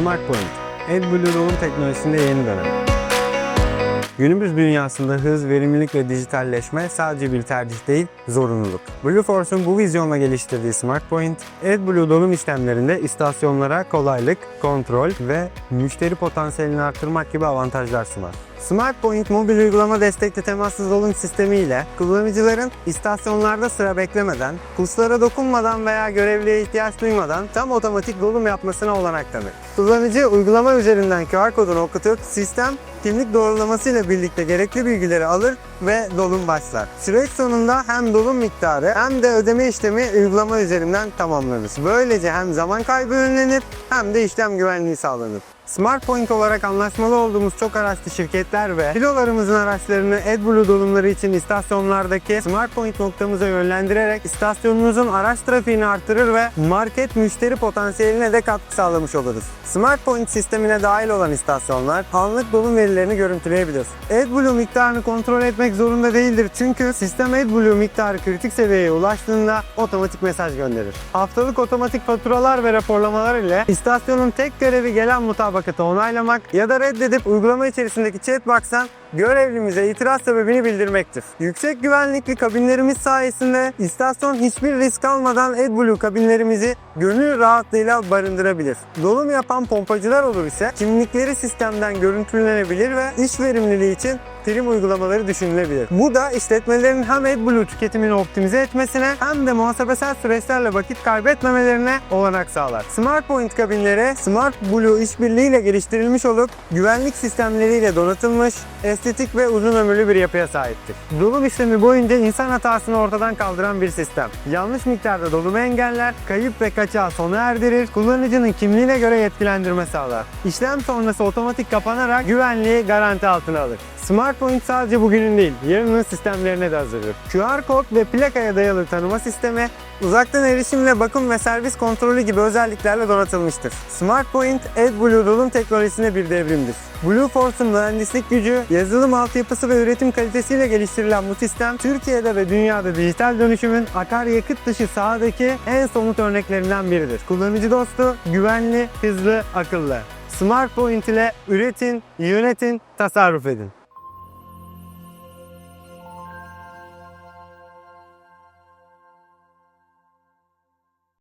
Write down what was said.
SmartPoint, AdBlue dolum teknolojisinde yeni dönem. Günümüz dünyasında hız, verimlilik ve dijitalleşme sadece bir tercih değil, zorunluluk. Blueforce'un bu vizyonla geliştirdiği SmartPoint, AdBlue dolum işlemlerinde istasyonlara kolaylık, kontrol ve müşteri potansiyelini arttırmak gibi avantajlar sunar. SmartPoint mobil uygulama destekli temassız dolum sistemi ile kullanıcıların istasyonlarda sıra beklemeden, kurslara dokunmadan veya görevliye ihtiyaç duymadan tam otomatik dolum yapmasına olanak tanır. Kullanıcı uygulama üzerinden QR kodunu okutup sistem kimlik doğrulaması ile birlikte gerekli bilgileri alır ve dolum başlar. Süreç sonunda hem dolum miktarı hem de ödeme işlemi uygulama üzerinden tamamlanır. Böylece hem zaman kaybı önlenir hem de işlem güvenliği sağlanır. SmartPoint olarak anlaşmalı olduğumuz çok araçlı şirketler ve filolarımızın araçlarını AdBlue dolumları için istasyonlardaki SmartPoint noktamıza yönlendirerek istasyonunuzun araç trafiğini artırır ve market müşteri potansiyeline de katkı sağlamış oluruz. SmartPoint sistemine dahil olan istasyonlar anlık dolum verilerini görüntüleyebilir. AdBlue miktarını kontrol etmek zorunda değildir çünkü sistem AdBlue miktarı kritik seviyeye ulaştığında otomatik mesaj gönderir. Haftalık otomatik faturalar ve raporlamalar ile istasyonun tek görevi gelen mutabakatı onaylamak ya da reddedip uygulama içerisindeki chatbox'tan görevlimize itiraz sebebini bildirmektir. Yüksek güvenlikli kabinlerimiz sayesinde istasyon hiçbir risk almadan AdBlue kabinlerimizi gönül rahatlığıyla barındırabilir. Dolum yapan pompacılar olur ise kimlikleri sistemden görüntülenebilir ve iş verimliliği için prim uygulamaları düşünülebilir. Bu da işletmelerin hem AdBlue tüketimini optimize etmesine hem de muhasebesel süreçlerle vakit kaybetmemelerine olanak sağlar. SmartPoint kabinleri SmartBlue işbirliğiyle geliştirilmiş olup güvenlik sistemleriyle donatılmış, estetik ve uzun ömürlü bir yapıya sahiptir. Dolum işlemi boyunca insan hatasını ortadan kaldıran bir sistem. Yanlış miktarda dolumu engeller, kayıp ve kaçağı sona erdirir, kullanıcının kimliğine göre yetkilendirme sağlar. İşlem sonrası otomatik kapanarak güvenliği garanti altına alır. SmartPoint sadece bugünün değil, yarının sistemlerine de hazırdır. QR kod ve plakaya dayalı tanıma sistemi, uzaktan erişimle bakım ve servis kontrolü gibi özelliklerle donatılmıştır. SmartPoint, AdBlue dolum teknolojisine bir devrimdir. Blueforce'un mühendislik gücü, yazılım altyapısı ve üretim kalitesiyle geliştirilen bu sistem, Türkiye'de ve dünyada dijital dönüşümün akaryakıt dışı sahadaki en somut örneklerinden biridir. Kullanıcı dostu, güvenli, hızlı, akıllı. SmartPoint ile üretin, yönetin, tasarruf edin.